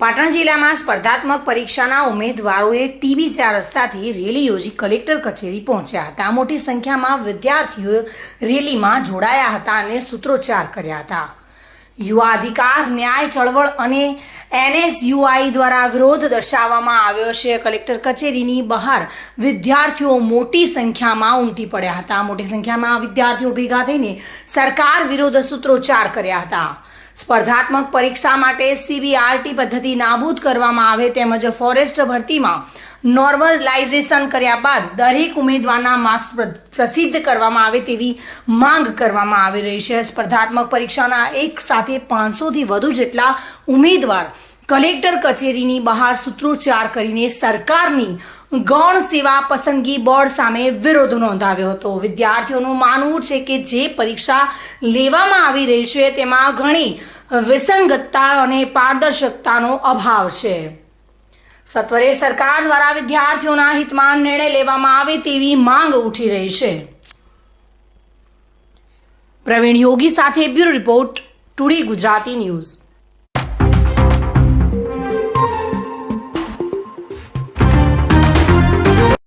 પાટણ જિલ્લામાં સ્પર્ધાત્મક પરીક્ષાના ઉમેદવારોએ ટીબી ચાર રસ્તાથી રેલી યોજી કલેક્ટર કચેરી પહોંચ્યા હતા. મોટી સંખ્યામાં વિદ્યાર્થીઓ રેલીમાં જોડાયા હતા અને સૂત્રોચ્ચાર કર્યા હતા. યુવા અધિકાર, ન્યાય, ચળવળ અને એનએસયુઆઈ દ્વારા વિરોધ દર્શાવવામાં આવ્યો છે. કલેક્ટર કચેરીની બહાર વિદ્યાર્થીઓ મોટી સંખ્યામાં ઉમટી પડ્યા હતા. મોટી સંખ્યામાં વિદ્યાર્થીઓ ભેગા થઈને સરકાર વિરોધ સૂત્રોચ્ચાર કર્યા હતા. સ્પર્ધાત્મક પરીક્ષા માટે સીબીઆરટી પદ્ધતિ નાબૂદ કરવામાં આવે તેમજ ફોરેસ્ટ ભરતીમાં નોર્મલાઇઝેશન કર્યા બાદ દરેક ઉમેદવારના માર્ક્સ પ્રસિદ્ધ કરવામાં આવે તેવી માંગ કરવામાં આવી રહી છે. સ્પર્ધાત્મક પરીક્ષાના એક સાથે પાંચસોથી વધુ જેટલા ઉમેદવાર કલેક્ટર કચેરીની બહાર સૂત્રોચ્ચાર કરીને સરકારની ગૌણ સેવા પસંદગી બોર્ડ સામે વિરોધ નોંધાવ્યો હતો. વિદ્યાર્થીઓનું માનવું છે કે જે પરીક્ષા લેવામાં આવી રહી છે તેમાં ઘણી વિસંગતતા અને પારદર્શકતાનો અભાવ છે. સત્વરે સરકાર દ્વારા વિદ્યાર્થીઓના હિતમાં નિર્ણય લેવામાં આવે તેવી માંગ ઉઠી રહી છે. પ્રવીણ યોગી સાથે bureau report today Gujarati news.